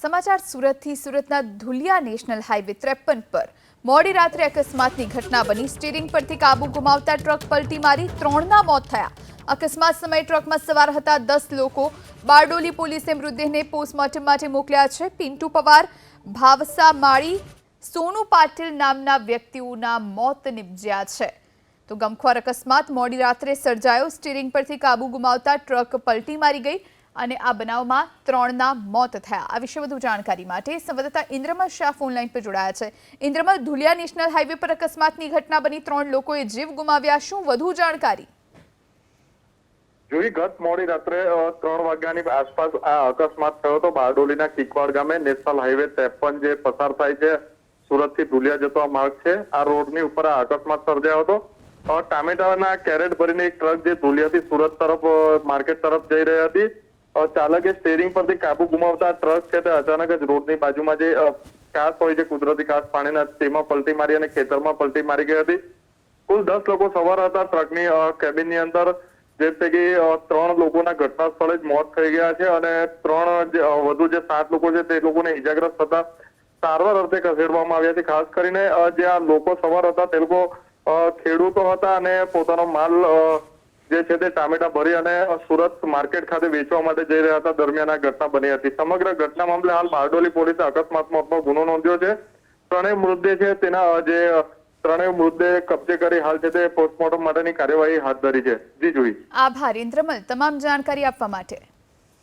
સમાચાર સુરતથી સુરતના ધુલિયા નેશનલ હાઈવે ત્રેપન પર. મોડી રાત્રે અકસ્માતની ઘટના બની. સ્ટીરિંગ પરથી કાબુ ગુમાવતા ટ્રક પલટી મારી ત્રણના મોત થયા. અકસ્માત સમયે ટ્રકમાં સવાર હતા દસ લોકો. બારડોલી પોલીસે મૃતદેહને પોસ્ટમોર્ટમ માટે મોકલ્યા છે. પિન્ટુ પવાર, ભાવસા માળી, સોનુ પાટીલ નામના વ્યક્તિઓના મોત નિપજ્યા છે. તો ગમખ્વાર અકસ્માત મોડી રાત્રે સર્જાયો. સ્ટીરિંગ પરથી કાબુ ગુમાવતા ટ્રક પલટી મારી ગઈ. અને આ બનાવમાં ત્રણના મોત થયા. આ વિશે વધુ જાણકારી માટે સંવાદદાતા ઇન્દ્રમલ શાહ ફોનલાઈન પર જોડાયા છે. ઇન્દ્રમલ, ધુલિયા નેશનલ હાઈવે પર અકસ્માતની ઘટના બની. ત્રણ લોકોએ જીવ ગુમાવ્યા. શું વધુ જાણકારી? જોઈ ગત મોડી રાત્રે ત્રણ વાગ્યાની આસપાસ આ અકસ્માત થયો હતો. બારડોલીના કિકવાડ ગામે નેશનલ હાઈવે ત્રેપન જે પસાર થાય છે સુરતથી ધુલિયા જતો માર્ગ છે. આ રોડની ઉપર આ અકસ્માત સર્જાયો હતો. ટામેટાના કેરેટ ભરીને એક ટ્રક જે ધુલિયાથી સુરત તરફ માર્કેટ તરફ જઈ રહી હતી. ચાલકે સ્ટેરિંગ પરથી કાબુ ગુમાવતા ટ્રક છે તે અચાનક જ રોડની બાજુમાં જે અ, હોય છે કુદરતી કાચ પાણીના તેમાં પલટી મારી અને ખેતરમાં પલટી મારી ગઈ હતી. કુલ દસ લોકો સવાર હતા ટ્રકની કેબિનની અંદર. જે પૈકી ત્રણ લોકોના ઘટના સ્થળે જ મોત થઈ ગયા છે અને ત્રણ વધુ જે સાત લોકો છે તે લોકોને ઈજાગ્રસ્ત થતા સારવાર અર્થે ખસેડવામાં આવ્યા છે. ખાસ કરીને જે આ લોકો સવાર હતા તે લોકો ખેડૂતો હતા અને પોતાનો માલ જે છે તે ટામેટા ભરી અને સુરત માર્કેટ ખાતે વેચવા માટે જઈ રહ્યા હતા. દરમિયાન આ ઘટના બની હતી. સમગ્ર ઘટના મામલે હાલ બારડોલી પોલીસે અકસ્માત મોતનો ગુનો નોંધ્યો છે. ત્રણેય મૃતદેહ છે તેના, જે ત્રણેય મૃતદેહ કબજે કરી હાલ છે તે પોસ્ટમોર્ટમ માટેની કાર્યવાહી હાથ ધરી છે. જી, જોઈ. આભાર, ઇન્દ્રમલ. તમામ જાણકારી આપવા માટે.